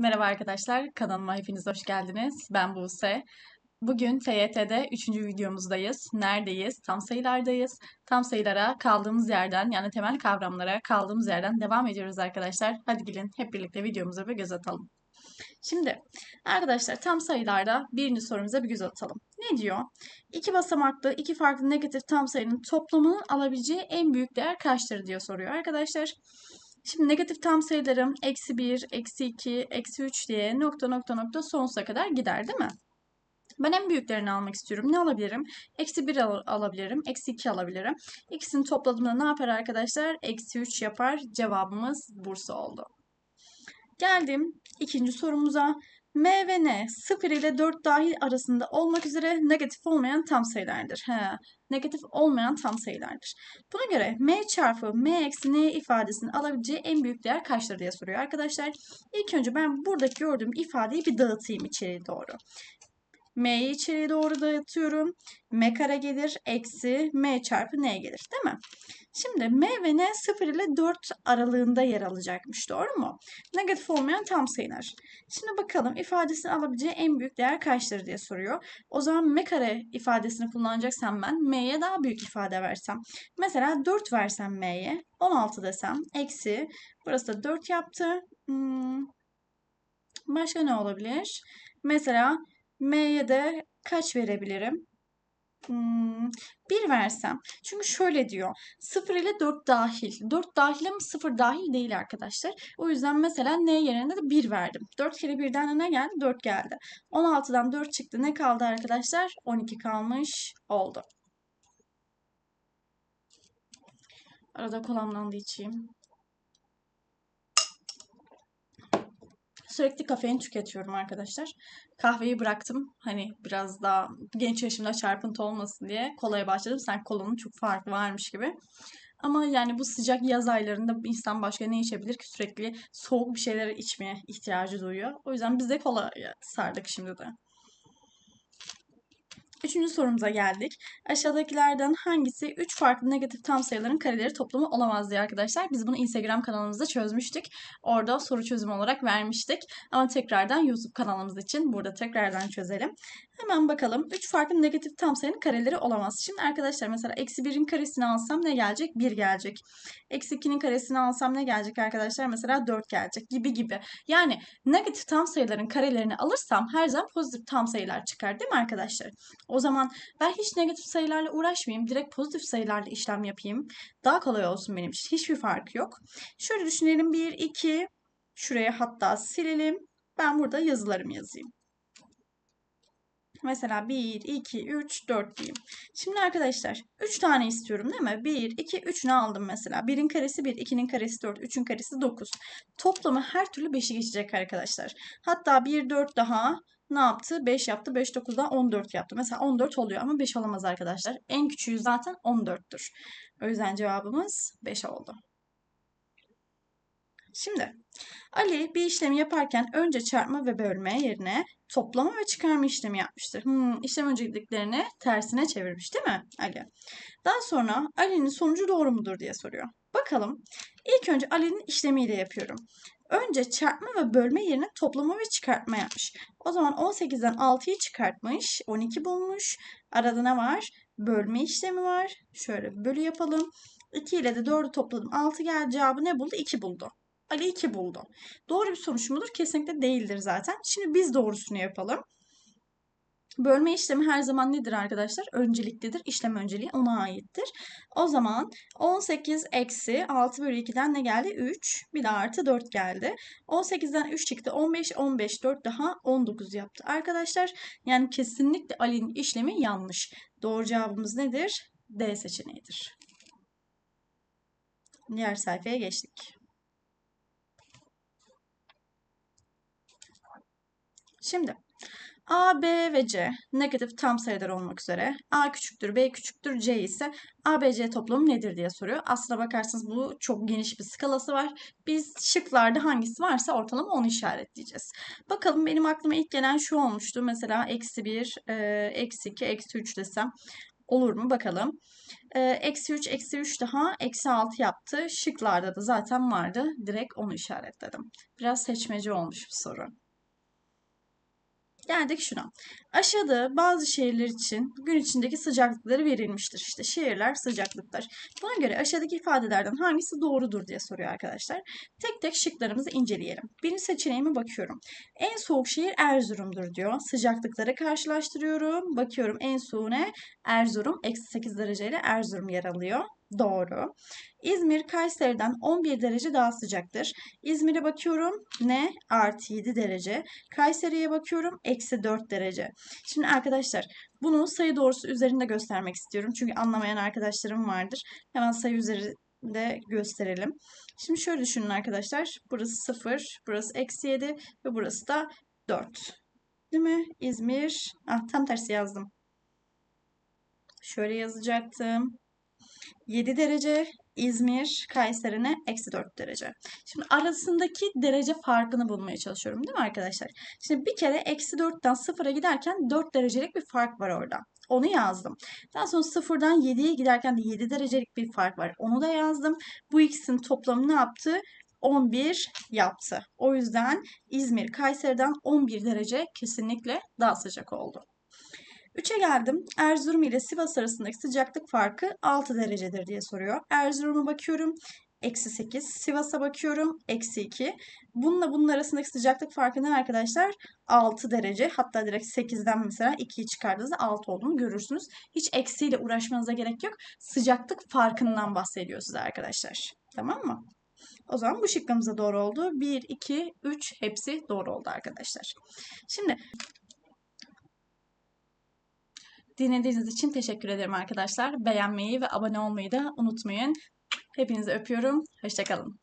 Merhaba arkadaşlar, kanalıma hepiniz hoş geldiniz. Ben Buse. Bugün TYT'de 3. videomuzdayız. Neredeyiz? Tam sayılardayız. Tam sayılara kaldığımız yerden yani temel kavramlara kaldığımız yerden devam ediyoruz arkadaşlar. Hadi gelin hep birlikte videomuza bir göz atalım. Şimdi arkadaşlar tam sayılarda birinci sorumuza bir göz atalım. Ne diyor? İki basamaklı iki farklı negatif tam sayının toplamının alabileceği en büyük değer kaçtır diye soruyor arkadaşlar. Şimdi negatif tam sayılarım eksi 1, eksi 2, eksi 3 diye nokta nokta nokta sonsuza kadar gider değil mi? Ben en büyüklerini almak istiyorum. Ne alabilirim? Eksi 1 al alabilirim. Eksi 2 alabilirim. İkisini topladığımda ne yapar arkadaşlar? Eksi 3 yapar. Cevabımız Bursa oldu. Geldim ikinci sorumuza. M ve N 0 ile 4 dahil arasında olmak üzere negatif olmayan tam sayılardır. He, negatif olmayan tam sayılardır. Buna göre M çarpı M eksi N ifadesinin alabileceği en büyük değer kaçtır diye soruyor arkadaşlar. İlk önce ben buradaki gördüğüm ifadeyi bir dağıtayım içeriye doğru. M'yi içeriye doğru dağıtıyorum. M kare gelir eksi M çarpı N gelir değil mi? Şimdi M ve N 0 ile 4 aralığında yer alacakmış doğru mu? Negatif olmayan tam sayılar. Şimdi bakalım ifadesini alabileceği en büyük değer kaçtır diye soruyor. O zaman M kare ifadesini kullanacaksam ben M'ye daha büyük ifade versem. Mesela 4 versem M'ye 16 desem eksi burası da 4 yaptı. Hmm. Başka ne olabilir? Mesela M'ye de kaç verebilirim? Hmm, 1 versem. Çünkü şöyle diyor. 0 ile 4 dahil. 4 dahil ama 0 dahil değil arkadaşlar. O yüzden mesela N yerine de 1 verdim. 4 kere 1'den ne geldi? 4 geldi. 16'dan 4 çıktı. Ne kaldı arkadaşlar? 12 kalmış oldu. Arada kolamdan da içeyim. Sürekli kafein tüketiyorum arkadaşlar. Kahveyi bıraktım. Hani biraz daha genç yaşımda çarpıntı olmasın diye kolaya başladım. Sen kolanın çok farkı varmış gibi. Ama yani bu sıcak yaz aylarında insan başka ne içebilir ki sürekli soğuk bir şeyler içmeye ihtiyacı duyuyor. O yüzden biz de kola sardık şimdi de. Üçüncü sorumuza geldik. Aşağıdakilerden hangisi 3 farklı negatif tam sayıların kareleri toplamı olamaz diye arkadaşlar. Biz bunu Instagram kanalımızda çözmüştük. Orada soru çözümü olarak vermiştik. Ama tekrardan YouTube kanalımız için burada tekrardan çözelim. Hemen bakalım. 3 farklı negatif tam sayının kareleri olamaz. Şimdi arkadaşlar mesela eksi 1'in karesini alsam ne gelecek? 1 gelecek. Eksi 2'nin karesini alsam ne gelecek arkadaşlar? Mesela 4 gelecek gibi gibi. Yani negatif tam sayıların karelerini alırsam her zaman pozitif tam sayılar çıkar değil mi arkadaşlar? O zaman ben hiç negatif sayılarla uğraşmayayım. Direkt pozitif sayılarla işlem yapayım. Daha kolay olsun benim için. Hiçbir fark yok. Şöyle düşünelim. 1, 2. Şuraya hatta silelim. Ben burada yazılarımı yazayım. Mesela 1, 2, 3, 4 diyeyim. Şimdi arkadaşlar 3 tane istiyorum değil mi? 1, 2, 3'ünü aldım mesela. 1'in karesi 1, 2'nin karesi 4, 3'ün karesi 9. Toplamı her türlü 5'i geçecek arkadaşlar. Hatta 1, 4 daha ne yaptı? 5 yaptı. 5, 9'dan 14 yaptı. Mesela 14 oluyor ama 5 olamaz arkadaşlar. En küçüğü zaten 14'tür. O yüzden cevabımız 5 oldu. Şimdi Ali bir işlemi yaparken önce çarpma ve bölme yerine toplama ve çıkarma işlemi yapmıştır. Hmm, işlem önceliklerini tersine çevirmiş değil mi Ali? Daha sonra Ali'nin sonucu doğru mudur diye soruyor. Bakalım. İlk önce Ali'nin işlemiyle yapıyorum. Önce çarpma ve bölme yerine toplama ve çıkartma yapmış. O zaman 18'den 6'yı çıkartmış. 12 bulmuş. Arada ne var? Bölme işlemi var. Şöyle bölü yapalım. 2 ile de 4'ü topladım. 6 geldi. Cevabı ne buldu? 2 buldu. Ali 2 buldu. Doğru bir sonuç mudur? Kesinlikle değildir zaten. Şimdi biz doğrusunu yapalım. Bölme işlemi her zaman nedir arkadaşlar? Önceliklidir. İşlem önceliği ona aittir. O zaman 18 eksi 6 bölü 2'den ne geldi? 3. Bir de artı 4 geldi. 18'den 3 çıktı. 15, 15, 4 daha 19 yaptı. Arkadaşlar yani kesinlikle Ali'nin işlemi yanlış. Doğru cevabımız nedir? D seçeneğidir. Diğer sayfaya geçtik. Şimdi A, B ve C negatif tam sayılar olmak üzere A küçüktür, B küçüktür, C ise A, B, C toplamı nedir diye soruyor. Aslına bakarsanız bu çok geniş bir skalası var. Biz şıklarda hangisi varsa ortalama onu işaretleyeceğiz. Bakalım benim aklıma ilk gelen şu olmuştu. Mesela eksi 1, e, eksi 2, eksi 3 desem. olur mu bakalım. Ee, Eksi 3, eksi 3 daha eksi 6 yaptı. Şıklarda da zaten vardı. Direkt onu işaretledim. Biraz seçmeci olmuş bu soru. Geldik şuna. Aşağıda bazı şehirler için gün içindeki sıcaklıkları verilmiştir. İşte şehirler sıcaklıklar. Buna göre aşağıdaki ifadelerden hangisi doğrudur diye soruyor arkadaşlar. Tek tek şıklarımızı inceleyelim. Birinci seçeneğime bakıyorum. En soğuk şehir Erzurum'dur diyor. Sıcaklıkları karşılaştırıyorum. Bakıyorum en soğuğu ne? Erzurum. Eksi 8 dereceyle Erzurum yer alıyor. Doğru. İzmir Kayseri'den 11 derece daha sıcaktır. İzmir'e bakıyorum ne? Artı 7 derece. Kayseri'ye bakıyorum eksi 4 derece. Şimdi arkadaşlar bunu sayı doğrusu üzerinde göstermek istiyorum. Çünkü anlamayan arkadaşlarım vardır. Hemen sayı üzerinde gösterelim. Şimdi şöyle düşünün arkadaşlar. Burası 0, burası eksi 7 ve burası da 4. Değil mi? İzmir. Ah tam tersi yazdım. Şöyle yazacaktım. 7 derece, İzmir, Kayseri'ne eksi 4 derece. Şimdi arasındaki derece farkını bulmaya çalışıyorum değil mi arkadaşlar? Şimdi bir kere eksi 4'ten 0'a giderken 4 derecelik bir fark var orada. Onu yazdım. Daha sonra 0'dan 7'ye giderken de 7 derecelik bir fark var. Onu da yazdım. Bu ikisinin toplamı ne yaptı? 11 yaptı. O yüzden İzmir, Kayseri'den 11 derece kesinlikle daha sıcak oldu. 3'e geldim. Erzurum ile Sivas arasındaki sıcaklık farkı 6 derecedir diye soruyor. Erzurum'a bakıyorum. Eksi 8. Sivas'a bakıyorum. Eksi 2. Bununla bunun arasındaki sıcaklık farkı ne arkadaşlar? 6 derece. Hatta direkt 8'den mesela 2'yi çıkardığınızda 6 olduğunu görürsünüz. Hiç eksiyle uğraşmanıza gerek yok. Sıcaklık farkından bahsediyor size arkadaşlar. Tamam mı? O zaman bu şıkkımız da doğru oldu. 1, 2, 3 hepsi doğru oldu arkadaşlar. Şimdi Dinlediğiniz için teşekkür ederim arkadaşlar. Beğenmeyi ve abone olmayı da unutmayın. Hepinizi öpüyorum. Hoşçakalın.